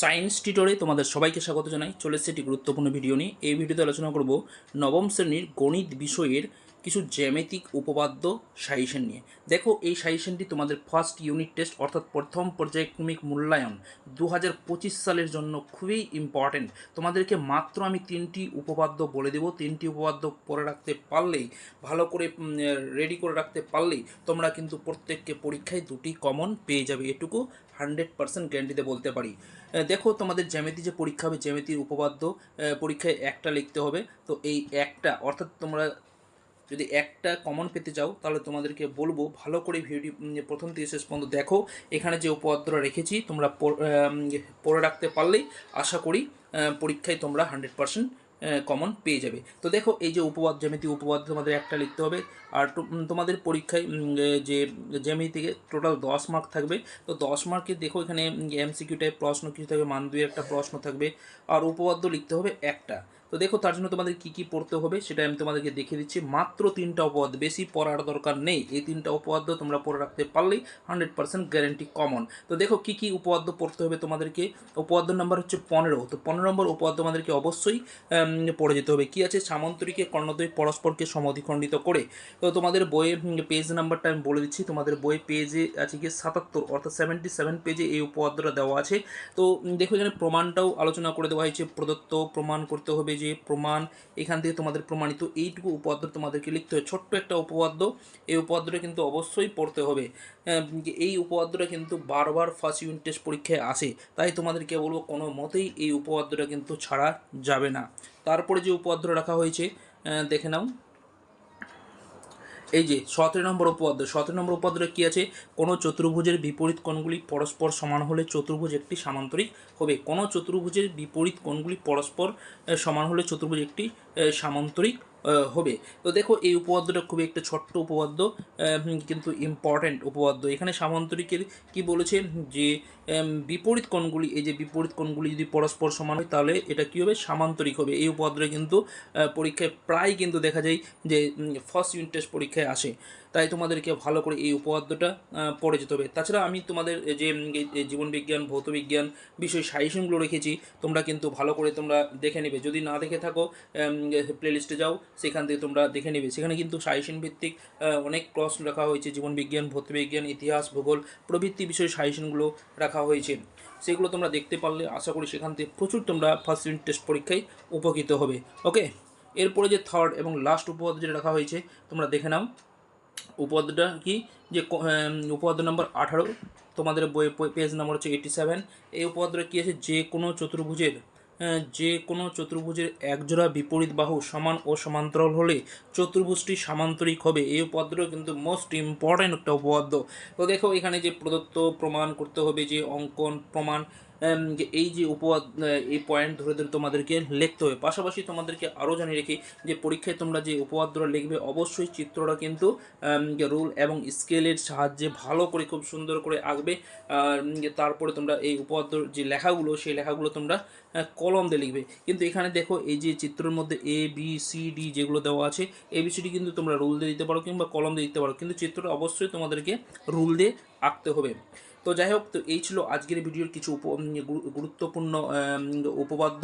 Science টিটরে তোমাদের সবাইকে স্বাগত জানাই। চলে এসেছে একটি গুরুত্বপূর্ণ ভিডিও নিয়ে। এই ভিডিওতে আলোচনা করব নবম শ্রেণির গণিত বিষয়ের কিছু জ্যামিতিক উপপাদ্য সাজেশন নিয়ে। দেখো, এই সাজেশনটি তোমাদের ফার্স্ট ইউনিট টেস্ট অর্থাৎ প্রথম পর্যায়ক্রমিক মূল্যায়ন দু পঁচিশ সালের জন্য খুবই ইম্পর্ট্যান্ট তোমাদেরকে মাত্র আমি তিনটি উপপাদ্য বলে দেবো। তিনটি উপপাদ্য পরে রাখতে পারলেই, ভালো করে রেডি করে রাখতে পারলেই তোমরা কিন্তু প্রত্যেককে পরীক্ষায় দুটি কমন পেয়ে যাবে। এটুকু হান্ড্রেড পার্সেন্ট গ্যারান্টিতে বলতে পারি। দেখো, তোমাদের জ্যামিতি যে পরীক্ষা হবে, জ্যামিতির উপপাদ্য পরীক্ষায় একটা লিখতে হবে। তো এই একটা, অর্থাৎ তোমরা যদি একটা কমন পেতে চাও, তাহলে তোমাদেরকে বলব, ভালো করে ভিডিওটি প্রথম থেকে শেষ পর্যন্ত দেখো। এখানে যে উপপাদ্যটা রেখেছি, তোমরা পড়- রাখতে পারলেই আশা করি পরীক্ষায় তোমরা হান্ড্রেড পার্সেন্ট কমন পেয়ে যাবে। তো দেখো, এই যে উপপাদ্য, জ্যামিতি উপপাদ্য তোমাদের একটা লিখতে হবে। আর তোমাদের পরীক্ষায় যে জ্যামিতি থেকে টোটাল দশ মার্ক থাকবে, তো দশ মার্কে দেখো এখানে এমসিকিউ টাইপ প্রশ্ন কিছু থাকবে, মান দুই একটা প্রশ্ন থাকবে। আর উপপাদ্য লিখতে হবে একটা। তো দেখো, তার জন্য তোমাদের কি কি পড়তে হবে সেটা আমি তোমাদেরকে দেখিয়ে দিচ্ছি। মাত্র তিনটা উপপাদ্য বেশি পড়ার দরকার নেই। এই তিনটা উপপাদ্য তোমরা পড়ে রাখতে পারলেই হান্ড্রেড পার্সেন্ট গ্যারেন্টি কমন তো দেখো, কি কি উপপাদ্য পড়তে হবে তোমাদেরকে? উপপাদ্য নাম্বার হচ্ছে পনেরো। তো পনেরো নম্বর উপপাদ্য আমাদেরকে অবশ্যই পড়ে যেতে হবে। কি আছে? সামন্তরিকে, কর্ণদ্বয়, পরস্পরকে সমদ্বিখণ্ডিত করে। তো তোমাদের বইয়ে পেজ নাম্বারটা আমি বলে দিচ্ছি। তোমাদের বইয়ে পেজে আছে কি সাতাত্তর, অর্থাৎ সেভেন্টি সেভেন পেজে এই উপপাদ্যটা দেওয়া আছে। তো দেখো, এখানে প্রমাণটাও আলোচনা করে দেওয়া হয়েছে। প্রদত্ত প্রমাণ করতে হবে যে প্রমাণ, এখান থেকে তোমাদের প্রমাণিত এইটুকু উপপাদ্য তোমাদেরকে লিখতে হবে। ছোট্ট একটা উপপাদ্য। এই উপপাদ্যটা কিন্তু অবশ্যই পড়তে হবে। এই উপপাদ্যটা কিন্তু বারবার ফার্স্ট ইউনিট টেস্ট পরীক্ষায় আসে। তাই তোমাদেরকে বলব, কোনো মতেই এই উপপাদ্যটা কিন্তু ছাড়া যাবে না। তারপরে যে উপপাদ্য রাখা হয়েছে দেখে নাও। এই যে সতেরো নম্বর উপপাদ্য, সতেরো নম্বর উপপাদ্যে কী আছে? কোনো চতুর্ভুজের বিপরীত কোণগুলি পরস্পর সমান হলে চতুর্ভুজ একটি সামান্তরিক হবে। কোনো চতুর্ভুজের বিপরীত কোণগুলি পরস্পর সমান হলে চতুর্ভুজ একটি সামান্তরিক হবে। তো দেখো, এই উপপাদ্যটা খুবই একটা ছোট্ট উপপাদ্য কিন্তু ইম্পর্ট্যান্ট উপপাদ্য। এখানে সামান্তরিকের কি বলেছে যে বিপরীত কোণগুলি, এই যে বিপরীত কোণগুলি যদি পরস্পর সমান হয়, তাহলে এটা কী হবে? সামান্তরিক হবে। এই উপপাদ্যটা কিন্তু পরীক্ষায় প্রায় কিন্তু দেখা যায় যে ফার্স্ট ইউনিট টেস্ট পরীক্ষায় আসে। তাই তোমাদেরকে ভালো করে এই উপপাদ্যটা পড়ে যেতে হবে। তাছাড়া আমি তোমাদের যে জীবনবিজ্ঞান, ভৌতবিজ্ঞান বিষয় সাজেশনগুলো রেখেছি, তোমরা কিন্তু ভালো করে তোমরা দেখে নেবে। যদি না দেখে থাকো প্লেলিস্টে যাও। সেখান থেকে তোমরা দেখে নেবে। সেখানে কিন্তু সাজেশন ভিত্তিক অনেক প্রশ্ন রাখা হয়েছে জীবনবিজ্ঞান ভৌতবিজ্ঞান, ইতিহাস, ভূগোল, প্রভৃতি বিষয়ে সাজেশনগুলো রাখা হয়েছে। সেগুলো তোমরা দেখতে পারলে আশা করি সেখান থেকে প্রচুর তোমরা ফার্স্ট ইউনিট টেস্ট পরীক্ষায় উপকৃত হবে। ওকে এরপরে যে থার্ড এবং লাস্ট উপপাদ্য যেটা রাখা হয়েছে, তোমরা দেখে নাও। উপপাদ্যটা কি? যে উপপাদ্য নম্বর আঠারো, তোমাদের বই পেজ নম্বর হচ্ছে এইটি সেভেন এই উপপাদ্যটা কী আছে? যে কোনো চতুর্ভুজের যে কোনো চতুর্ভুজের একজোড়া বিপরীত বাহু সমান ও সমান্তরাল হলে চতুর্ভুজটি সামান্তরিক হবে। এই উপাদ্যটা কিন্তু মোস্ট ইম্পর্ট্যান্ট একটা উপাদ্য তো দেখো এখানে যে প্রদত্ত প্রমাণ করতে হবে যে অঙ্কন প্রমাণ এই যে উপপাদ এই পয়েন্ট ধরে ধরে তোমাদেরকে লিখতে হবে। পাশাপাশি তোমাদেরকে আরও জানিয়ে রেখি যে পরীক্ষায় তোমরা যে উপপাদ্যটা লিখবে, অবশ্যই চিত্রটা কিন্তু রুল এবং স্কেলের সাহায্যে ভালো করে, খুব সুন্দর করে আঁকবে। তারপরে তোমরা এই উপপাদ্যর যে লেখাগুলো, সেই লেখাগুলো তোমরা কলম দিয়ে লিখবে। কিন্তু এখানে দেখো, এই যে চিত্রের মধ্যে এ বি সি ডি যেগুলো দেওয়া আছে এ বি সি ডি কিন্তু তোমরা রুল দিয়ে দিতে পারো কিংবা কলম দিয়ে দিতে পারো। কিন্তু চিত্রটা অবশ্যই তোমাদেরকে রুল দিয়ে আঁকতে হবে। তো যাই হোক, তো এই ছিল আজকের ভিডিওর কিছু উপ গুরুত্বপূর্ণ উপপাদ্য।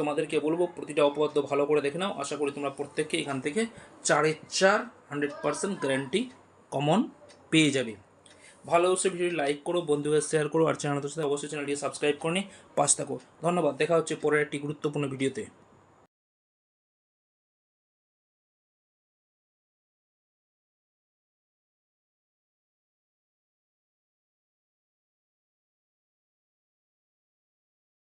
তোমাদেরকে বলব, প্রতিটা উপপাদ্য ভালো করে দেখে নাও। আশা করি তোমরা প্রত্যেককে এখান থেকে চারে চার হান্ড্রেড পার্সেন্ট গ্যারান্টি কমন পেয়ে যাবে। ভালো অবশ্যই ভিডিওটি লাইক করো, বন্ধুদের শেয়ার করো, আর চ্যানেলদের সাথে অবশ্যই চ্যানেলটি সাবস্ক্রাইব করে নিয়ে পাশ থাকো। ধন্যবাদ, দেখা হচ্ছে পরের একটি গুরুত্বপূর্ণ ভিডিওতে।